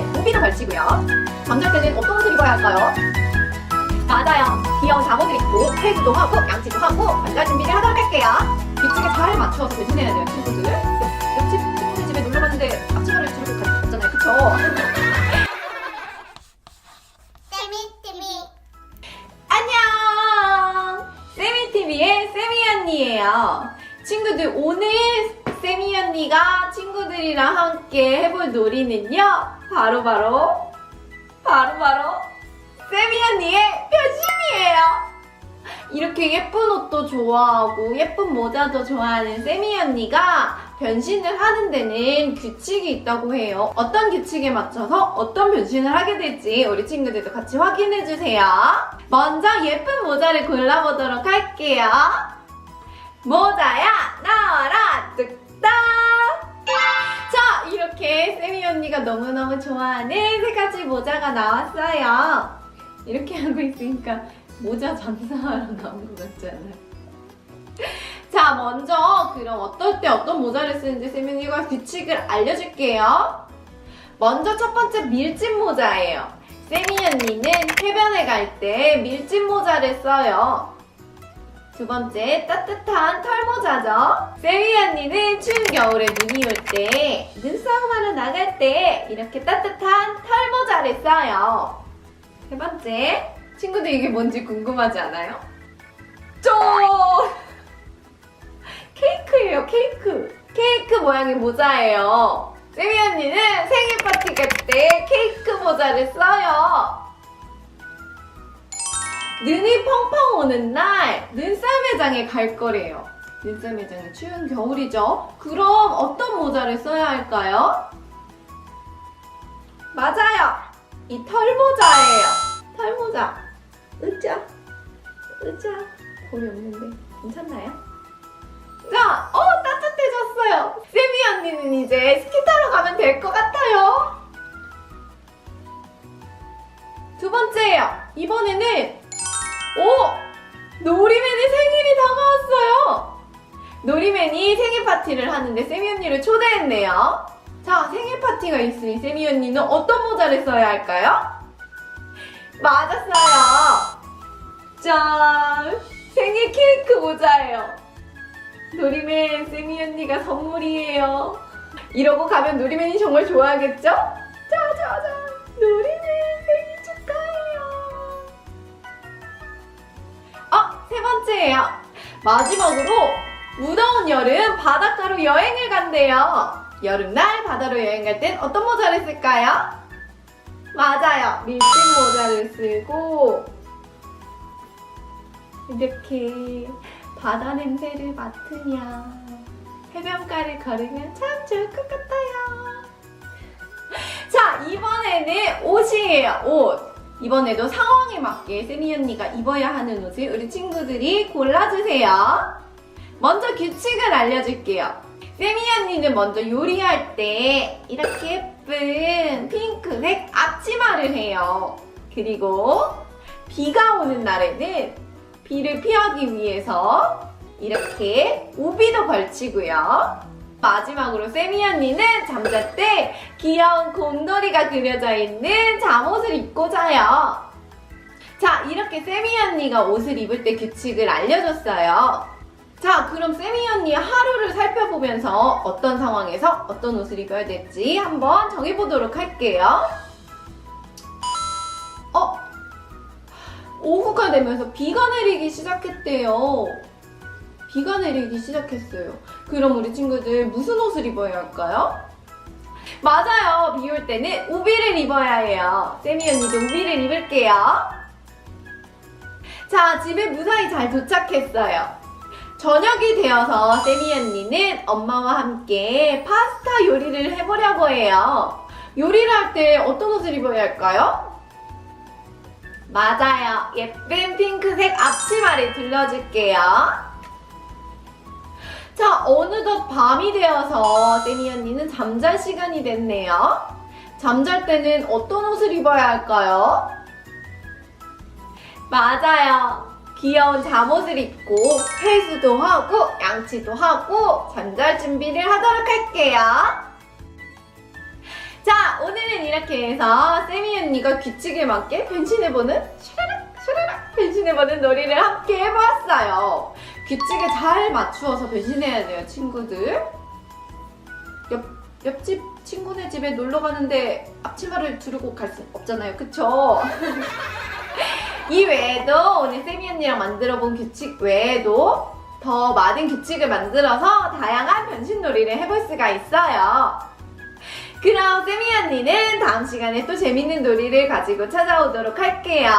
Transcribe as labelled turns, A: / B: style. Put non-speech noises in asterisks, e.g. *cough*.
A: 때는 우비도 걸치고요. 잠잘 때는 어떤 옷을 입어야 할까요? 맞아요. 귀여운 잠옷을 입고 세수도 하고 양치도 하고 잠잘 준비를 하도록 할게요. 규칙에 잘 맞춰서 대신해야 돼요, 친구들. 옆집 친구들 집에 놀러 갔는데 앞치마를 들고 갔잖아요, 그쵸? *laughs* 안녕! 세미TV의 세미 언니예요. 친구들, 오늘 세미 언니가 친구 들이랑 함께 해볼 놀이는요, 바로 바로, 바로 바로, 세미 언니의 변신이에요! 이렇게 예쁜 옷도 좋아하고, 예쁜 모자도 좋아하는 세미 언니가 변신을 하는 데는 규칙이 있다고 해요. 어떤 규칙에 맞춰서 어떤 변신을 하게 될지 우리 친구들도 같이 확인해 주세요. 먼저 예쁜 모자를 골라보도록 할게요. 모자야 나와라 뚝딱. 자 이렇게 세미 언니가 너무너무 좋아하는 세 가지 모자가 나왔어요. 이렇게 하고 있으니까 모자 장사하러 나온 것 같잖아요. 자, 먼저 그럼 어떨 때 어떤 모자를 쓰는지 세민이가 규칙을 알려줄게요. 먼저 첫 번째 밀짚 모자예요. 세미 언니는 해변에 갈 때 밀짚 모자를 써요. 두 번째 따뜻한 털 모자죠. 세미 언니는 추운 겨울에 눈이 올 때 눈싸움하러 나갈 때 이렇게 따뜻한 털 모자를 써요. 세 번째 친구들 이게 뭔지 궁금하지 않아요? 쪼! 케이크예요, 케이크. 케이크 모양의 모자예요. 세미 언니는 생일 파티 갈 때 케이크 모자를 써요. 눈이 펑펑 오는 날 눈썰매장에 갈 거래요. 눈썰매장은 추운 겨울이죠. 그럼 어떤 모자를 써야 할까요? 맞아요. 이 털모자예요. 털모자. 으짜. 으짜. 볼이 없는데 괜찮나요? 자, 어 따뜻해졌어요. 세미 언니는 이제 스키 타러 가면 될 것 같아요. 두 번째예요. 이번에는 오 노리맨의 생일이 다가왔어요. 노리맨이 생일 파티를 하는데 세미 언니를 초대했네요. 자, 생일 파티가 있으니 세미 언니는 어떤 모자를 써야 할까요? 맞았어요. 짠! 생일 케이크 모자예요. 노리맨 세미 언니가 선물이에요. 이러고 가면 노리맨이 정말 좋아하겠죠? 짜자잔 노리맨 번째예요. 마지막으로 무더운 여름 바닷가로 여행을 간대요. 여름날 바다로 여행 갈 땐 어떤 모자를 쓸까요? 맞아요. 밀짚 모자를 쓰고 이렇게 바다 냄새를 맡으며 해변가를 걸으면 참 좋을 것 같아요. 자, 이번에는 옷이에요, 옷. 이번에도 상황에 맞게 세미 언니가 입어야 하는 옷을 우리 친구들이 골라주세요. 먼저 규칙을 알려줄게요. 세미 언니는 먼저 요리할 때 이렇게 예쁜 핑크색 앞치마를 해요. 그리고 비가 오는 날에는 비를 피하기 위해서 이렇게 우비도 걸치고요. 마지막으로 세미 언니는 잠잘 때 귀여운 곰돌이가 그려져 있는 잠옷을 입고 자요. 자, 이렇게 세미 언니가 옷을 입을 때 규칙을 알려줬어요. 자, 그럼 세미 언니의 하루를 살펴보면서 어떤 상황에서 어떤 옷을 입어야 될지 한번 정해보도록 할게요. 어? 오후가 되면서 비가 내리기 시작했대요. 비가 내리기 시작했어요. 그럼 우리 친구들 무슨 옷을 입어야 할까요? 맞아요. 비 올 때는 우비를 입어야 해요. 세미 언니도 우비를 입을게요. 자, 집에 무사히 잘 도착했어요. 저녁이 되어서 세미 언니는 엄마와 함께 파스타 요리를 해보려고 해요. 요리를 할 때 어떤 옷을 입어야 할까요? 맞아요. 예쁜 핑크색 앞치마를 둘러줄게요. 자, 어느덧 밤이 되어서 세미 언니는 잠잘 시간이 됐네요. 잠잘 때는 어떤 옷을 입어야 할까요? 맞아요. 귀여운 잠옷을 입고 회수도 하고 양치도 하고 잠잘 준비를 하도록 할게요. 자, 오늘은 이렇게 해서 세미 언니가 규칙에 맞게 변신해보는 슈라락 슈라락 변신해보는 놀이를 함께 해보았어요. 규칙에 잘 맞추어서 변신해야 돼요, 친구들. 옆, 옆집 친구네 집에 놀러 가는데 앞치마를 두르고 갈 수 없잖아요, 그쵸? *laughs* 이 외에도 오늘 세미 언니랑 만들어 본 규칙 외에도 더 많은 규칙을 만들어서 다양한 변신 놀이를 해볼 수가 있어요. 그럼 세미 언니는 다음 시간에 또 재밌는 놀이를 가지고 찾아오도록 할게요.